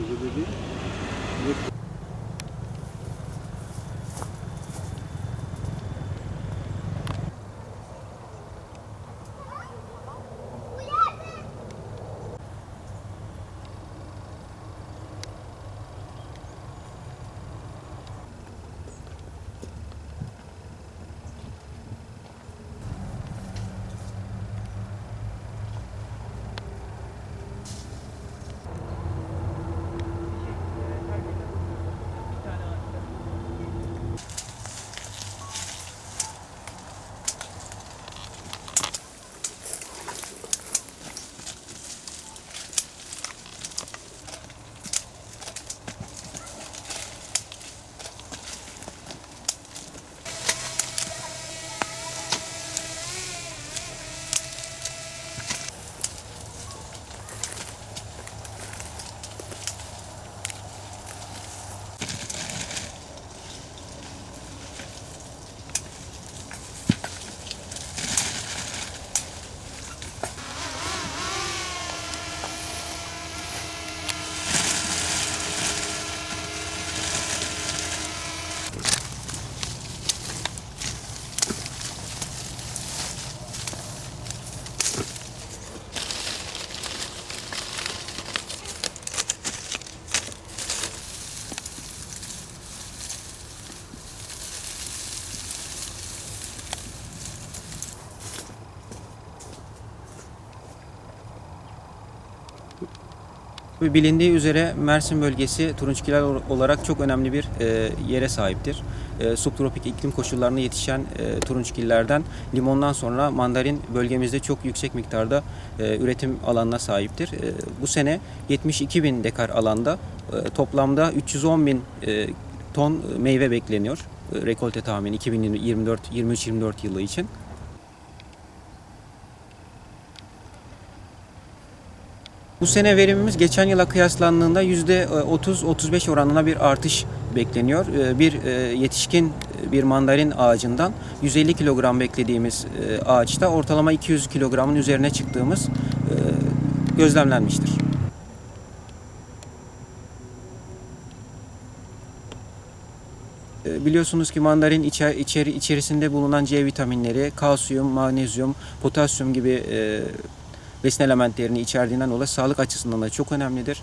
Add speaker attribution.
Speaker 1: projede değil.
Speaker 2: Bilindiği üzere Mersin bölgesi turunçgiller olarak çok önemli bir e, yere sahiptir. E, subtropik iklim koşullarında yetişen e, turunçgillerden limondan sonra mandarin bölgemizde çok yüksek miktarda e, üretim alanına sahiptir. Bu sene 72 bin dekar alanda toplamda 310 bin ton meyve bekleniyor. E, rekolte tahmini 2024 23-24 yılı için. Bu sene verimimiz geçen yıla kıyaslandığında %30-35 oranına bir artış bekleniyor. Ee, Bir e, yetişkin bir mandarin ağacından 150 kilogram beklediğimiz e, ağaçta ortalama 200 kilogramın üzerine çıktığımız e, gözlemlenmiştir. E, Biliyorsunuz ki mandarin içer, içeri, içerisinde bulunan C vitaminleri, kalsiyum, magnezyum, potasyum gibi e, besin elementlerini içerdiğinden dolayı sağlık açısından da çok önemlidir.